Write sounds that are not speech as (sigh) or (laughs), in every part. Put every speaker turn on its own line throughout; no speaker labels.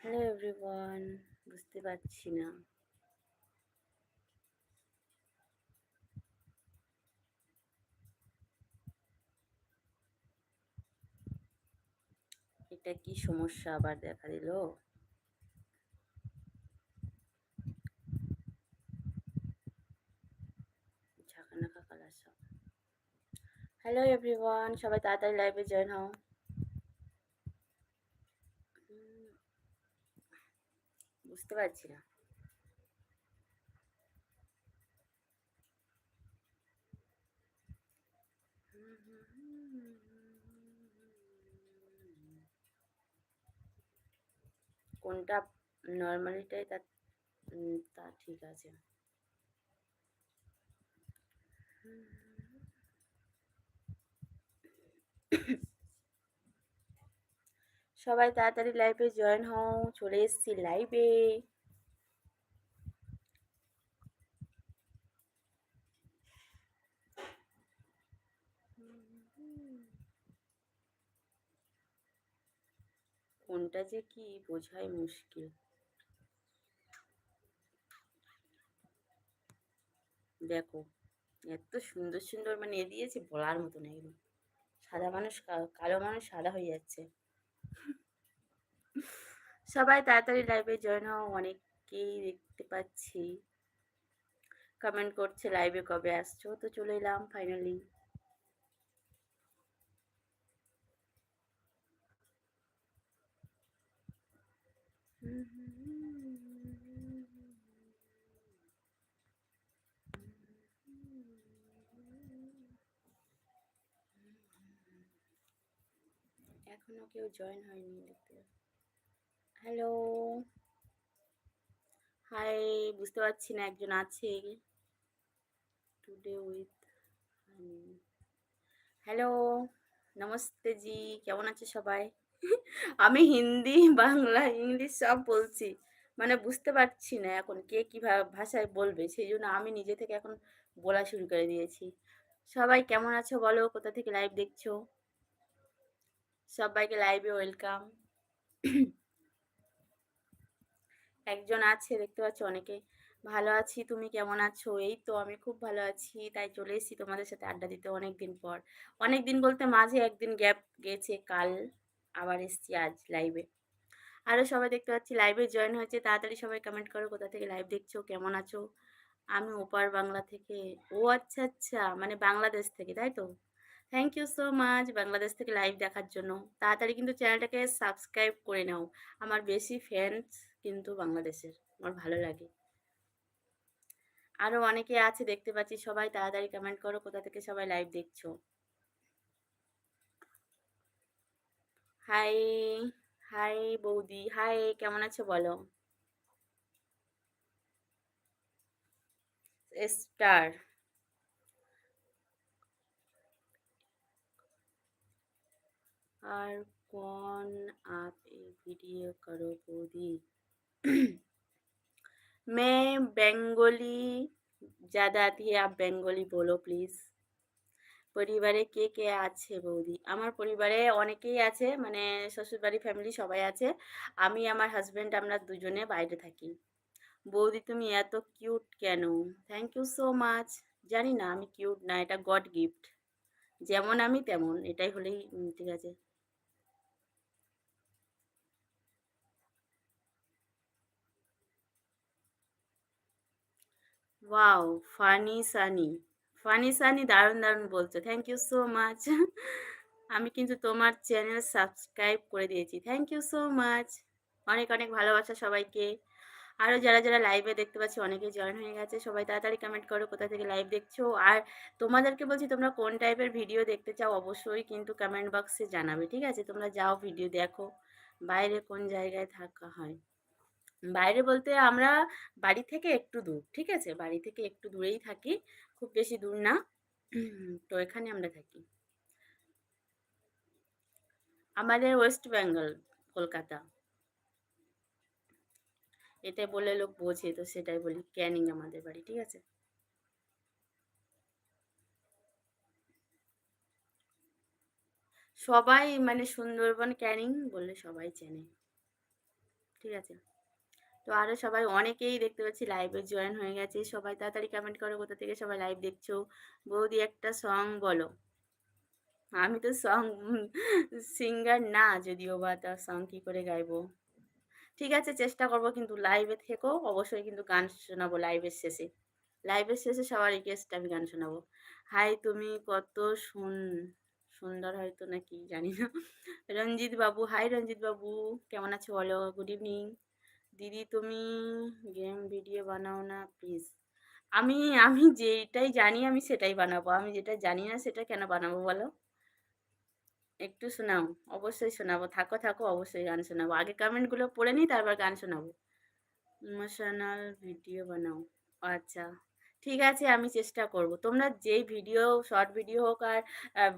Hello everyone বুঝতে পারছি না। এটা কি সমস্যা আবার দেখা দিল? হ্যালো এভরিওয়ান সবাই তাড়াতাড়ি লাইভে জয়েন হও। বুঝতে পারছি না। কোনটা নর্মালিটাই তা তা ঠিক আছে। সবাই তাড়াতাড়ি লাইভে জয়েন হও, চলে এসছি লাইভে কোনটা যে কি বোঝাই মুশকিল। দেখো, এত সুন্দর সুন্দর মানে এ দিয়েছে বলার মতো না সাদা মানুষ কালো মানুষ সাদা হয়ে যাচ্ছে। সবাই তাড়াতাড়ি লাইভে জয়েন হও, অনেককেই দেখতে পাচ্ছি। কমেন্ট করছে লাইভে কবে আসছো? তো চলে এলাম ফাইনালি এখনও কেউ জয়েন হয়নি দেখতে। হ্যালো হাই বুঝতে পারছি না একজন আছে। Today with hello namaste ji কেমন আছে সবাই? (laughs) আমি হিন্দি, বাংলা, ইংলিশ সব বলছি। মানে বুঝতে পারছি না এখন কে কী ভাষায় বলবে, সেই জন্য আমি নিজে থেকে এখন বলা শুরু করে দিয়েছি। সবাই কেমন আছো বলো? কোথা থেকে লাইভ দেখছ? সবাইকে লাইভে ওয়েলকাম। একজন আছে, দেখতে পাচ্ছ অনেকে। ভালো আছি, তুমি কেমন আছো? এই তো আমি খুব ভালো আছি, তাই চলে এসেছি তোমাদের সাথে আড্ডা দিতে অনেক দিন পর। অনেক দিন বলতে মাঝে একদিন গ্যাপ গেছে, কাল আবার এসছি আজ লাইভে। আরও সবাই দেখতে পাচ্ছি লাইভে জয়েন হয়েছে, তাড়াতাড়ি সবাই কমেন্ট করো, কোথা থেকে লাইভ দেখছ, কেমন আছো? আমি ওপার বাংলা থেকে। ও আচ্ছা আচ্ছা মানে বাংলাদেশ থেকে, তাই তো? Thank you so much Bangladesh থেকে লাইভ দেখার জন্য। তাড়াতাড়ি কিন্তু চ্যানেলটাকে সাবস্ক্রাইব করে নাও। আমার বেশি ফ্যান্স কিন্তু বাংলাদেশের। আমার ভালো লাগে। আরও অনেকে আছে দেখতে পাচ্ছি, সবাই তাড়াতাড়ি কমেন্ট করো, কোথা থেকে সবাই লাইভ দেখছ? হাই হাই বৌদি। হাই কেমন আছো বলো? স্টার আর কোন आप वीडियो करो बौदी मैं बेंगोली ज़्यादा आती है आप बेंगोली बोलो প্লিজ পরিবারে কে কে আছে বৌদি আমার পরিবারে অনেকেই আছে মানে শ্বশুরবাড়ি ফ্যামিলি সবাই আছে আমি আমার হাজব্যান্ড আমরা দুজনে বাইরে থাকি বৌদি তুমি এত কিউট কেন থ্যাংক ইউ সো মাচ জানি না আমি কিউট না এটা গড গিফট যেমন আমি তেমন এটাই হলেই ঠিক আছে Wow funny sunny funny sunny দারুণ দারুণ বলছো। থ্যাংক ইউ সো মাচ আমি কিন্তু তোমার চ্যানেল সাবস্ক্রাইব করে দিয়েছি। থ্যাংক ইউ সো মাচ অনেক অনেক ভালোবাসা সবাইকে। আরও যারা যারা লাইভে দেখতে পাচ্ছি অনেকেই জয়েন হয়ে গেছে। সবাই তাড়াতাড়ি কমেন্ট করো কোথা থেকে লাইভ দেখছ। আর তোমাদেরকে বলছি, তোমরা কোন টাইপের ভিডিও দেখতে চাও, অবশ্যই কিন্তু কমেন্ট বক্সে জানাবে। ঠিক আছে? তোমরা যাও ভিডিও দেখো। বাইরে কোন জায়গায় থাকা হয়। বাইরে বলতে আমরা বাড়ি থেকে একটু দূর, ঠিক আছে? বাড়ি থেকে একটু দূরেই থাকি, খুব বেশি দূর না। তো এখানে আমরা থাকি। আমাদের ওয়েস্ট বেঙ্গল, কলকাতা। এটা বলে লোক বোঝে, তো সেটাই বলি, ক্যানিং আমাদের বাড়ি, ঠিক আছে? সবাই মানে সুন্দরবন ক্যানিং বললে সবাই চেনে, ঠিক আছে? তো আরও সবাই অনেকেই দেখতে পাচ্ছি লাইভে জয়েন হয়ে গেছে। সবাই তাড়াতাড়ি কমেন্ট করো, কোথা থেকে সবাই লাইভ দেখছ? বৌদি একটা সং বলো। আমি তো সং সিঙ্গার না, যদিও বা তার সং কী করে গাইবো। ঠিক আছে, চেষ্টা করব কিন্তু লাইভে থেকেও অবশ্যই কিন্তু গান শোনাবো লাইভের শেষে। লাইভের শেষে সবার রিকোয়েস্ট আমি গান শোনাবো। হাই তুমি কত শুন সুন্দর হয়তো নাকি, জানি না। রঞ্জিত বাবু হাই রঞ্জিত বাবু। কেমন আছো বলো? গুড ইভিনিং দিদি তুমি গেম ভিডিও বানাও না প্লিজ আমি আমি যেটাই জানি আমি সেটাই বানাবো। আমি যেটা জানি না সেটা কেন বানাবো বলো? একটু শোনাও, অবশ্যই শোনাবো। থাকো থাকো, অবশ্যই গান শোনাবো। আগে কমেন্টগুলো পড়ে নিই, তারপর গান শোনাবো। ইমোশনাল ভিডিও বানাও। আচ্ছা ঠিক আছে, আমি চেষ্টা করব। তোমরা যেই ভিডিও শর্ট ভিডিও হোক আর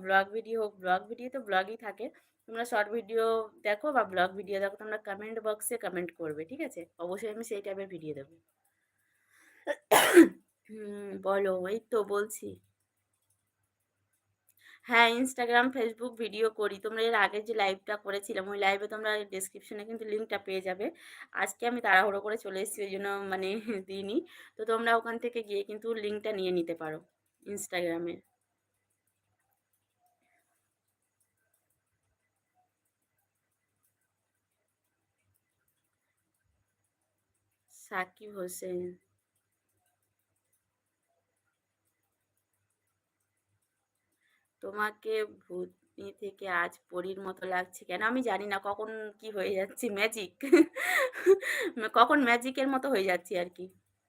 ব্লগ ভিডিও হোক ব্লগ ভিডিও তো ব্লগই থাকে। তোমরা শর্ট ভিডিও দেখো বা ব্লগ ভিডিও দেখো, তোমরা কমেন্ট বক্সে কমেন্ট করবে, ঠিক আছে? অবশ্যই আমি সেই টাইপের ভিডিও দেবো। বলো, এই তো বলছি। হ্যাঁ ইনস্টাগ্রাম ফেসবুক ভিডিও করি। তোমরা এর আগে যে লাইভটা করেছিলাম, ওই লাইভে তোমরা ডিসক্রিপশনে কিন্তু লিঙ্কটা পেয়ে যাবে। আজকে আমি তাড়াহুড়ো করে চলে এসেছি, ওই জন্য মানে দিইনি। তো তোমরা ওখান থেকে গিয়ে কিন্তু লিঙ্কটা নিয়ে নিতে পারো ইনস্টাগ্রামে সাকিব হোসেন। তোমাকে ভূতনি থেকে আজ পরীর মতো লাগছে কেন? আমি জানি না কখন কি হয়ে যাচ্ছি ম্যাজিক (laughs) কখন ম্যাজিকের মতো হয়ে যাচ্ছি আর কি।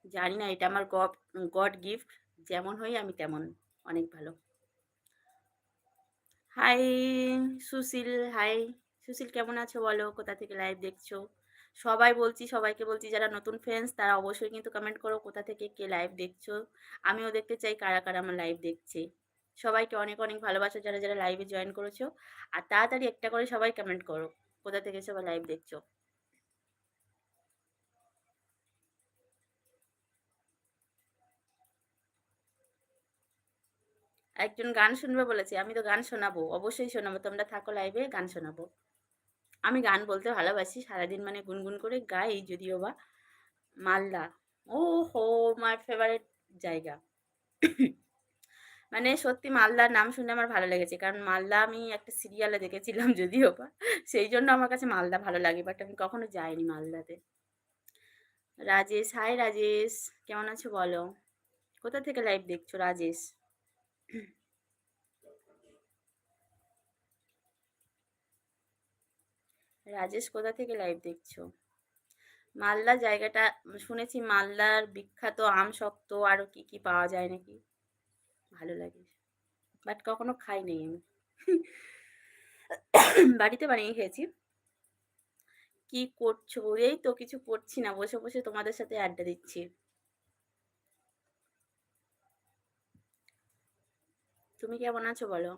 জানি না, এটা আমার গড গড গিফট যেমন হই আমি তেমন। অনেক ভালো। হাই সুশীল। হাই সুশীল কেমন আছো বলো? কোথা থেকে লাইভ দেখছ? সবাই বলছি, সবাইকে বলছি, যারা নতুন ফ্রেন্ডস তারা অবশ্যই কিন্তু কমেন্ট করো কোথা থেকে কে লাইভ দেখছ। আমিও দেখতে চাই কারা কারা আমার লাইভ দেখছে। সবাইকে অনেক অনেক ভালোবাসা যারা যারা লাইভে জয়েন করেছ। আর তাড়াতাড়ি একটা করে সবাই কমেন্ট করো কোথা থেকে সবাই লাইভ দেখছ। একজন গান শুনবে বলেছে, আমি তো গান শোনাবো, অবশ্যই শোনাবো, তোমরা থাকো লাইভে গান শোনাবো। আমি গান বলতে ভালোবাসি, সারাদিন মানে গুনগুন করে গাই যদিও বা মালদা। ও হো মাই ফেভারিট জায়গা। মানে সত্যি মালদার নাম শুনে আমার ভালো লেগেছে, কারণ মালদা আমি একটা সিরিয়ালে দেখেছিলাম (laughs) যদিও বা, সেই জন্য আমার কাছে মালদা ভালো লাগে বাট আমি কখনো যাইনি মালদাতে। রাজেশ, হাই রাজেশ, কেমন আছো বলো? কোথা থেকে লাইভ দেখছ রাজেশ? রাজেশ কোথা থেকে লাইভ দেখছ? মালদা জায়গাটা, শুনেছি মালদার বিখ্যাত আম শক্ত আরও কি কি পাওয়া যায় নাকি? ভালো লাগে। বাট কখনো খাই নেই আমি। বাড়িতে বানিয়ে খেয়েছি। কি করছ? এই তো কিছু করছি না, বসে বসে তোমাদের সাথে আড্ডা দিচ্ছি। তুমি কেমন আছো বলো?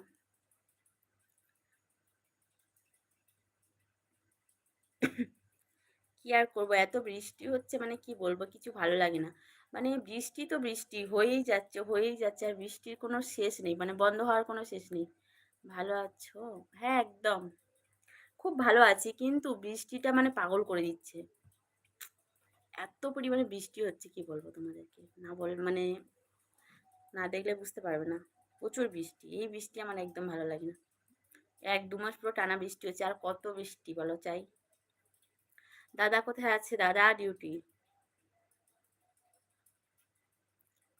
কি আর করব? এত বৃষ্টি হচ্ছে মানে কি বলব? কিছু ভালো লাগে না। মানে বৃষ্টি তো বৃষ্টি, হয়েই যাচ্ছে হয়েই যাচ্ছে, আর বৃষ্টির কোনো শেষ নেই মানে বন্ধ হওয়ার কোনো শেষ নেই। ভালো আছো? হ্যাঁ একদম। খুব ভালো আছি, কিন্তু বৃষ্টিটা মানে পাগল করে দিচ্ছে। এত পরিমাণে বৃষ্টি হচ্ছে, কি বলব তোমাদেরকে? না বল মানে না দেখলে বুঝতে পারবে না। প্রচুর বৃষ্টি, এই বৃষ্টি আমার একদম ভালো লাগে না। এক দু মাস পুরো টানা বৃষ্টি হচ্ছে, আর কত বৃষ্টি বলো, চাই। দাদা কোথায় আছে? দাদা ডিউটি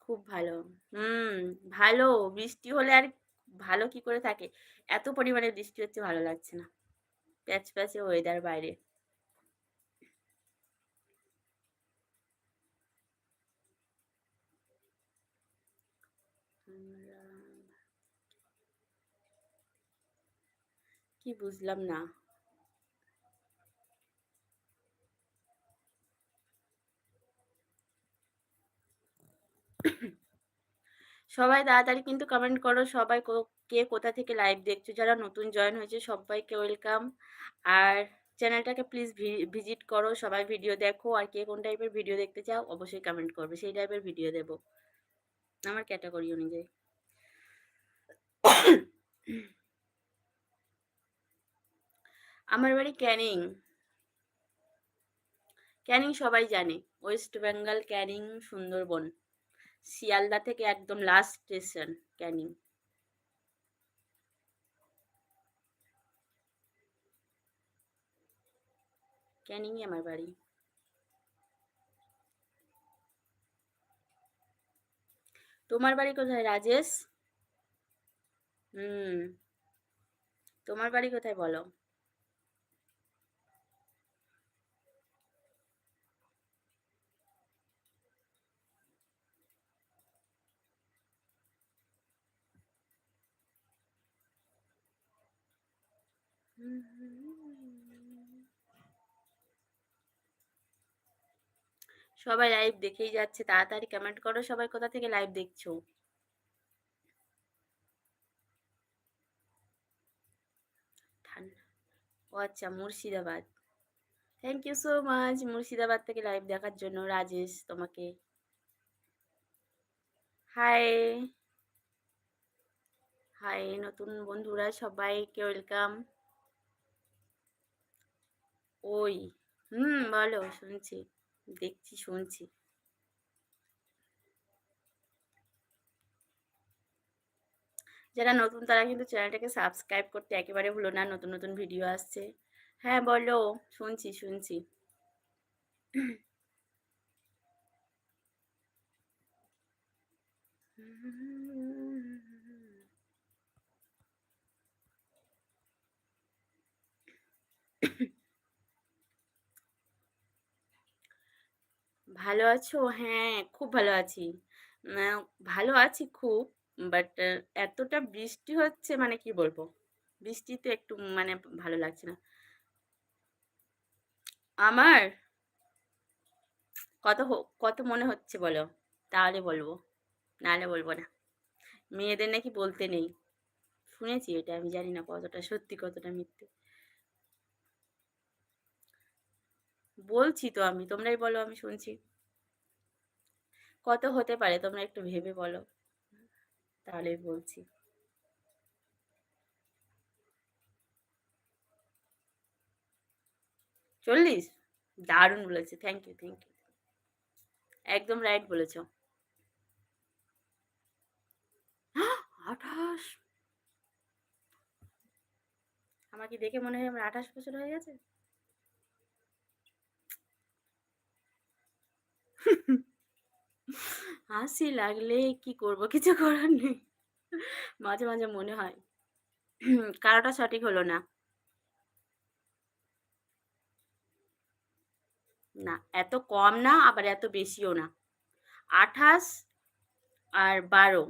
খুব ভালো। হুম, ভালো। বৃষ্টি হলে আর ভালো কি করে থাকে? এত পরিমাণে বৃষ্টি হচ্ছে, ভালো লাগছে না। প্যাচ প্যাচে ওয়েদার বাইরে। কি বুঝলাম না। সবাই তাড়াতাড়ি কিন্তু কমেন্ট করো, সবাই কে কোথা থেকে লাইভ দেখছ, যারা নতুন জয়েন হয়েছে, সবাইকে ওয়েলকাম আর চ্যানেলটাকে প্লিজ ভিজিট করো, সবাই ভিডিও দেখো, আর কে কোন টাইপের ভিডিও দেখতে চাও, অবশ্যই কমেন্ট করবে, সেই টাইপের ভিডিও দেব। আমার ক্যাটাগরি অনুযায়ী। আমার বাড়ি ক্যানিং। ক্যানিং সবাই জানে, ওয়েস্ট বেঙ্গল ক্যানিং সুন্দরবন। শিয়ালদা থেকে একদম লাস্ট স্টেশন ক্যানিং। ক্যানিংই আমার বাড়ি। তোমার বাড়ি কোথায়, রাজেশ? হুম। তোমার বাড়ি কোথায় বলো? সবাই লাইভ দেখেই যাচ্ছে, তাড়াতাড়ি কমেন্ট করো সবাই কোথা থেকে লাইভ দেখছ? ও আচ্ছা Murshidabad. Thank you so much Murshidabad থেকে লাইভ দেখার জন্য, রাজেশ তোমাকে। হাই হাই নতুন বন্ধুরা সবাইকে ওয়েলকাম ওই হুম। বলো শুনছি দেখছি শুনছি। যারা নতুন তারা কিন্তু চ্যানেলটাকে সাবস্ক্রাইব করতে একেবারে ভুলো না নতুন নতুন ভিডিও আসছে। হ্যাঁ বলো শুনছি শুনছি। ভালো আছো? হ্যাঁ খুব ভালো আছি। ভালো আছি খুব বাট এতটা বৃষ্টি হচ্ছে মানে কি বলব? বৃষ্টিতে একটু মানে ভালো লাগছে না। আমার কত কত মনে হচ্ছে বলো? তাহলে বলব, নাহলে বলব না। মেয়েদের নাকি বলতে নেই। শুনেছি এটা, আমি জানি না কতটা সত্যি, কতটা মিথ্যে। বলছি তো আমি, তোমরাই বলো, আমি শুনছি। কত হতে পারে তোমরা একটু ভেবে বলো। তাহলে বলছি। চল্লিশ? দারুণ বলেছে। থ্যাংক ইউ থ্যাংক ইউ একদম রাইট বলেছ। (gasps) আঠাশ? আমার কি দেখে মনে হয় আমার আঠাশ বছর হয়ে গেছে? (laughs) হাসি লাগলে কি করব? কিছু করার নেই। মাঝে মাঝে মনে হয়। কারোটা সঠিক হলো না। না, এত কম না, আবার এত বেশিও না। আঠাশ আর বারো,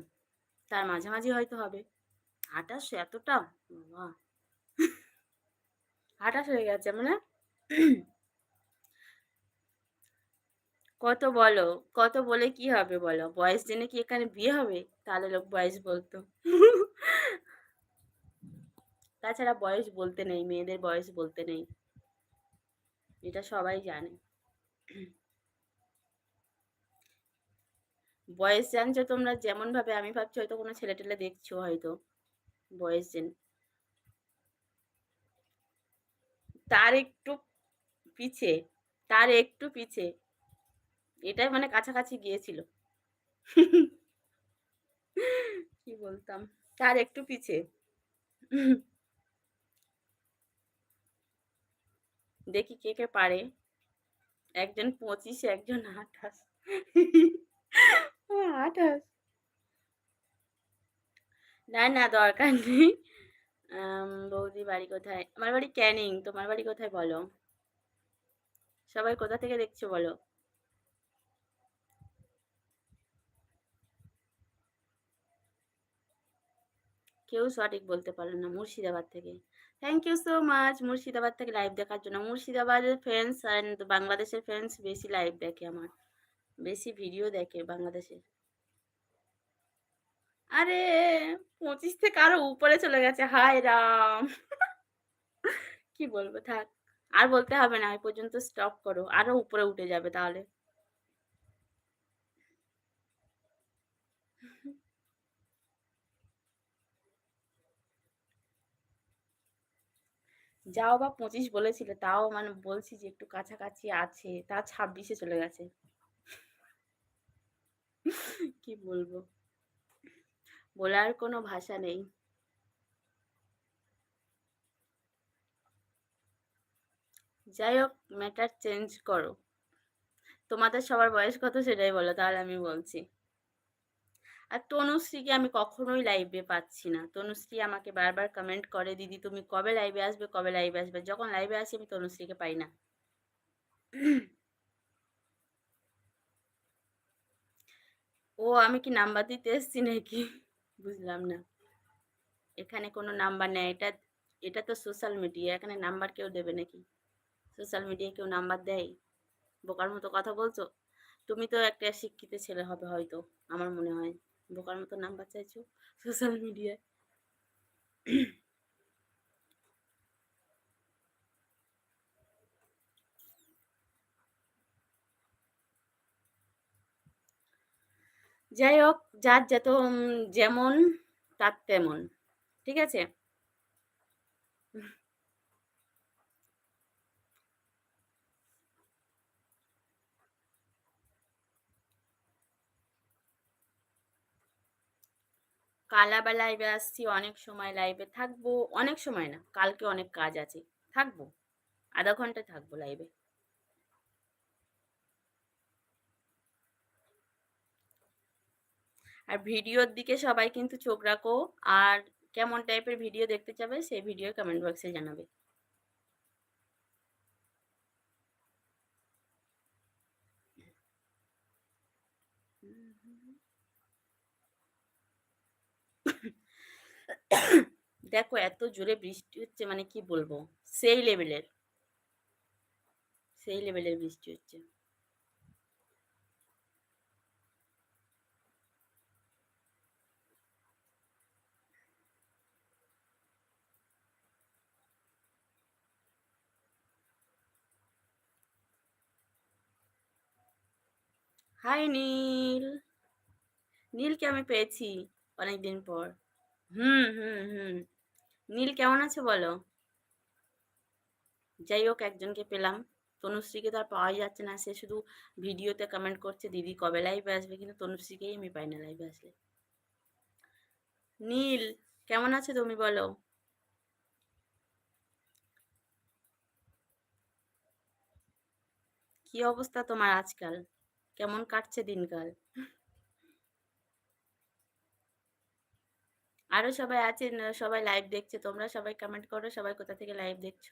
তার মাঝামাঝি হয়তো হবে। আঠাশ এতটা? বাবা। আঠাশ হয়ে গেছে মানে কত বলো? কত বলে কি হবে বলো? বয়স জেনে কি এখানে বিয়ে হবে? তাহলে লোক বয়স বলতো। তাছাড়া বয়স বলতে নেই, মেয়েদের বয়স বলতে নেই। এটা সবাই জানে। বয়স জানছো তোমরা যেমন ভাবে আমি ভাবছি হয়তো কোনো ছেলে টেলে দেখছ হয়তো, বয়স জেন। তার একটু পিছে, তার একটু পিছে। এটাই মানে কাছাকাছি গিয়েছিল। কি বলতাম? তার একটু পিছে। দেখি কে কে পারে। একজন পঁচিশ, একজন আঠাশ। আঠাশ। না না, দরকার নেই। বৌদি বাড়ি কোথায়? আমার বাড়ি ক্যানিং। তোমার বাড়ি কোথায় বলো? সবাই কোথা থেকে দেখছ বলো? কেউ সঠিক বলতে পারল না মুর্শিদাবাদ থেকে। Thank you so much Murshidabad থেকে লাইভ দেখার জন্য। মুর্শিদাবাদের ফ্রেন্ডস অ্যান্ড বাংলাদেশের ফ্রেন্ডস বেশি লাইভ দেখে আমার। বেশি ভিডিও দেখে বাংলাদেশে আরে, পঁচিশ থেকে আরও উপরে চলে গেছে। হায় রাম। (laughs) কি বলব, থাক। আর বলতে হবে না এই পর্যন্ত স্টপ করো। আরও উপরে উঠে যাবে তাহলে। যাও বা পঁচিশ বলেছিলে, তাও মানে বলছি যে একটু কাছাকাছি আছে, তা ছাব্বিশে চলে গেছে। কি বলব? বলার কোনো ভাষা নেই। যাই হোক ম্যাটার চেঞ্জ করো। তোমাদের সবার বয়স কত সেটাই বলো, তাহলে আমি বলছি। আর তনুশ্রীকে আমি কখনোই লাইভে পাচ্ছি না। তনুশ্রী আমাকে বারবার কমেন্ট করে, দিদি, তুমি কবে লাইভে আসবে? কবে লাইভে আসবে? যখন লাইভে আসি, আমি তনুশ্রীকে পাই না। ও আমি কি নাম্বার দিতে এসছি নাকি? বুঝলাম না। এখানে কোনো নাম্বার নেই। এটা এটা তো সোশ্যাল মিডিয়া এখানে নাম্বার কেউ দেবে নাকি? সোশ্যাল মিডিয়ায় কেউ নাম্বার দেয়? বোকার মতো কথা বলছো? তুমি তো একটা শিক্ষিত ছেলে হবে হয়তো, আমার মনে হয়। বোকার মতো নাম্বার চাইছো সোশ্যাল মিডিয়ায় যাই হোক, যার যত যেমন, তার তেমন, ঠিক আছে? কাল আবার লাইভে আসছি, অনেক সময় লাইভে থাকব, অনেক সময় না, কালকে অনেক কাজ আছে, থাকব, আধা ঘণ্টা থাকব লাইভে আর ভিডিওর দিকে সবাই কিন্তু চোখ রাখো, আর কেমন টাইপের ভিডিও দেখতে চাবে, সেই ভিডিও কমেন্ট বক্সে জানাবে। দেখো এত জোরে বৃষ্টি হচ্ছে মানে কি বলব? সেই লেভেলের সেই লেভেলের বৃষ্টি হচ্ছে। হাই নীল নীলকে আমি পেয়েছি অনেকদিন পর। হুম হুম হুম। নীল, কেমন আছে বলো? যাই হোক, একজনকে পেলাম। তনুশ্রীকে তো আর পাওয়াই যাচ্ছে না। সে শুধু ভিডিওতে কমেন্ট করছে, দিদি কবে লাইভে আসবে? কিন্তু তনুশ্রীকেই আমি পাই না লাইভে আসলে। নীল, কেমন আছে তুমি বলো? কি অবস্থা তোমার আজকাল? কেমন কাটছে দিনকাল? আরও সবাই আছে সবাই লাইভ দেখছে, তোমরা সবাই কমেন্ট করো, সবাই কোথা থেকে লাইভ দেখছ?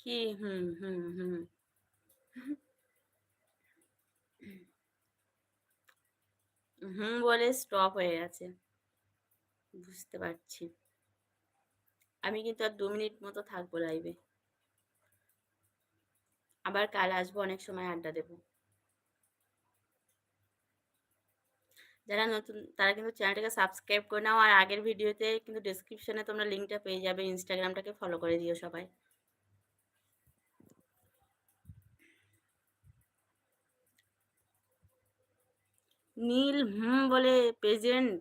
কি? হুম হুম হুম। হুম, বলে স্টপ হয়ে গেছে। বুঝতে পারছি। আমি কিন্তু আর দু মিনিট মতো থাকব লাইভে আবার কাল আসব, অনেক সময় আড্ডা দেবো। যারা নতুন, তারা কিন্তু চ্যানেলটাকে সাবস্ক্রাইব করে নাও আর আগের ভিডিওতে কিন্তু ডিসক্রিপশনে তোমরা লিঙ্কটা পেয়ে যাবে ইনস্টাগ্রামটাকে ফলো করে দিও সবাই। নীল হুম বলে প্রেজেন্ট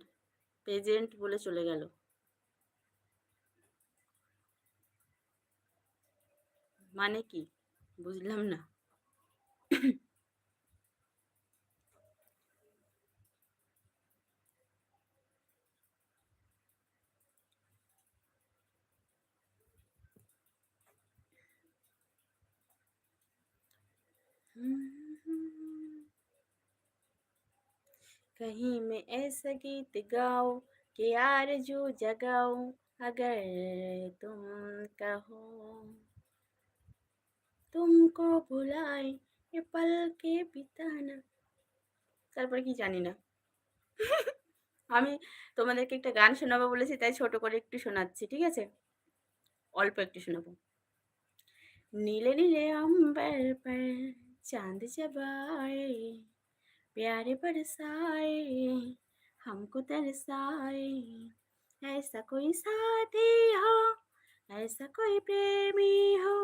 প্রেজেন্ট বলে চলে গেল। মানে কি বুঝলাম না कहीं मैं ऐसा गीत गाओ कि आरज़ू जगाओ अगर तुम कहो तुमको भुलाए ये पल के बिताना তারপরে কি জানি না আমি তোমাদেরকে একটা গান শোনাবো বলেছি তাই ছোট করে একটু শোনাচ্ছি ঠিক আছে অল্প একটু শোনাবো নীলে নীলে अम्बर पर चांद जब आए प्यारे बरसाए हमको तरसाए ऐसा कोई साथी हो ऐसा कोई प्रेमी हो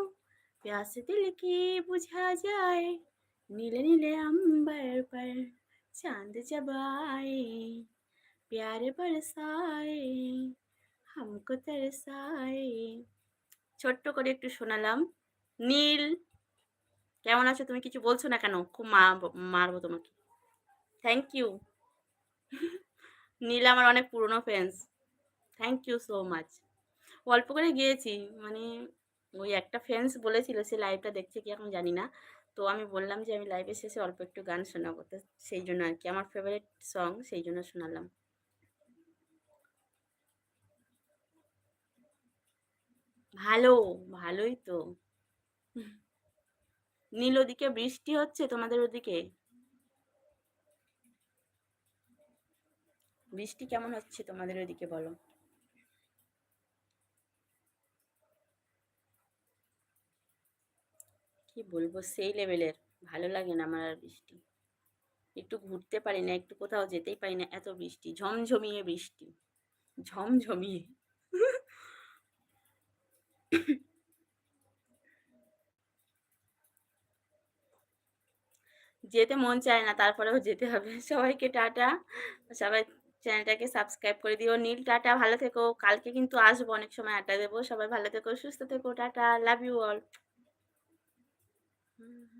प्यास दिल की बुझा जाए नीले नीले अंबर पर चांद जब आए प्यार बरसाए हमको तरसाए ছোট্ট করে একটু শোনালাম নীল কেমন আছো তুমি কিছু বলছো না কেন খুব মা মারবো তোমাকে থ্যাংক ইউ নীল আমার অনেক পুরনো friends thank you so much অল্প করে গিয়েছি মানে ওই একটা ফ্রেন্ডস বলেছিল, সে লাইভটা দেখছে কি এখন জানি না। তো আমি বললাম যে, আমি লাইভের শেষে অল্প একটু গান শোনাবো। তো সেই জন্য আর কি, আমার ফেভারিট সং সেই জন্য শোনালাম। ভালো, ভালোই তো। নীল ওদিকে বৃষ্টি হচ্ছে তোমাদের ওদিকে? বৃষ্টি কেমন হচ্ছে তোমাদের ওদিকে বলো? কি বলব, সেই লেভেলের ভালো লাগে না আমার আর বৃষ্টি। একটু ঘুরতে পারি না, একটু কোথাও যেতেই পারি না, এত বৃষ্টি, ঝমঝমিয়ে বৃষ্টি, ঝমঝমিয়ে। যেতে মন চায় না, তারপরেও যেতে হবে। সবাইকে টাটা। সবাই চ্যানেলটাকে সাবস্ক্রাইব করে দিও। নীল, টাটা, ভালো থেকো। কালকে কিন্তু আসব, অনেক সময় আড্ডা দেবো। সবাই ভালো থেকো, সুস্থ থেকো, tata love you all Mm-hmm.